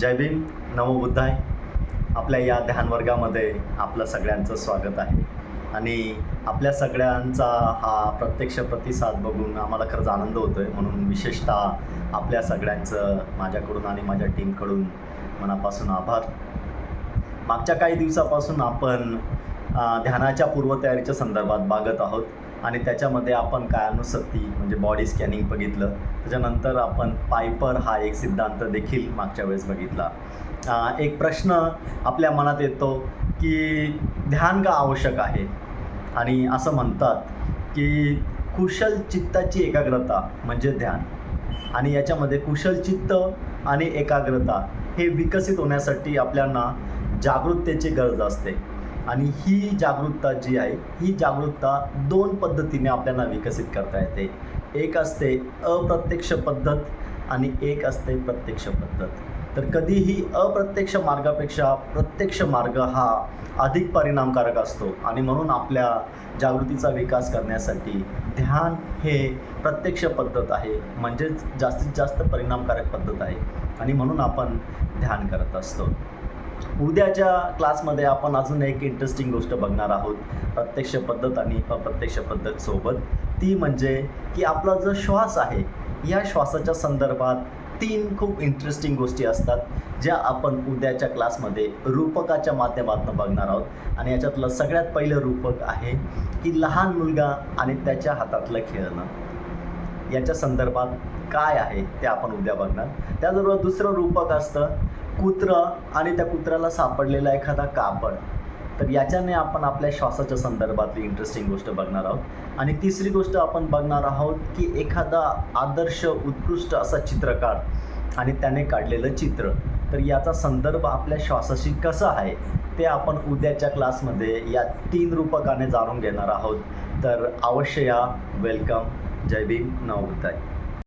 जय भीम. नमोबुद्धाय आपल्या या ध्यानवर्गामध्ये आपलं सगळ्यांचं स्वागत आहे. आणि आपल्या सगळ्यांचा हा प्रत्यक्ष प्रतिसाद बघून आम्हाला खरंच आनंद होतो आहे म्हणून विशेषतः आपल्या सगळ्यांचं माझ्याकडून आणि माझ्या टीमकडून मनापासून आभार. मागच्या काही दिवसापासून आपण ध्यानाच्या पूर्वतयारीच्या संदर्भात बघत आहोत. आणि त्याच्यामध्ये आपण कायानुसक्ती म्हणजे बॉडी स्कॅनिंग बघितलं. त्याच्यानंतर आपण पायपर हा एक सिद्धांत देखील मागच्या वेळेस बघितला. एक प्रश्न आपल्या मनात येतो की ध्यान का आवश्यक आहे? आणि असं म्हणतात की कुशल चित्ताची एकाग्रता म्हणजे ध्यान. आणि याच्यामध्ये कुशल चित्त आणि एकाग्रता हे विकसित होण्यासाठी आपल्याला जागरूकतेची गरज असते. आणि ही जागरूकता जी आहे ही जागरूकता दोन पद्धतीने आपल्याला विकसित करता येते. एक असते अप्रत्यक्ष पद्धत आणि एक असते प्रत्यक्ष पद्धत. तर कधीही अप्रत्यक्ष मार्गापेक्षा प्रत्यक्ष मार्ग हा अधिक परिणामकारक असतो आणि म्हणून आपल्या जागृतीचा विकास करण्यासाठी ध्यान हे प्रत्यक्ष पद्धत आहे म्हणजेच जास्तीत जास्त परिणामकारक पद्धत आहे आणि म्हणून आपण ध्यान करत असतो. उद्याच्या क्लासमध्ये आपण अजून एक इंटरेस्टिंग गोष्ट बघणार आहोत. प्रत्यक्ष पद्धत आणि अप्रत्यक्ष पद्धत सोबत. ती म्हणजे की आपला जो श्वास आहे या श्वासाच्या संदर्भात तीन खूप इंटरेस्टिंग गोष्टी असतात ज्या आपण उद्याच्या क्लासमध्ये रूपकाच्या माध्यमातून बघणार आहोत. आणि याच्यातलं सगळ्यात पहिलं रूपक आहे की लहान मुलगा आणि त्याच्या हातातलं खेळणं. याच्या संदर्भात काय आहे ते आपण उद्या बघणार. त्याचबरोबर दुसरं रूपक असतं कुत्रं आणि त्या कुत्र्याला सापडलेला एखादा कापड. तर याच्याने आपण आपल्या श्वासाच्या संदर्भातली इंटरेस्टिंग गोष्ट बघणार आहोत. आणि तिसरी गोष्ट आपण बघणार आहोत की एखादा आदर्श उत्कृष्ट असा चित्रकार आणि त्याने काढलेलं चित्र. तर याचा संदर्भ आपल्या श्वासाशी कसा आहे ते आपण उद्याच्या क्लासमध्ये या तीन रूपकाने जाणून घेणार आहोत. तर अवश्य या. वेलकम जय भीम नवबुद्धाय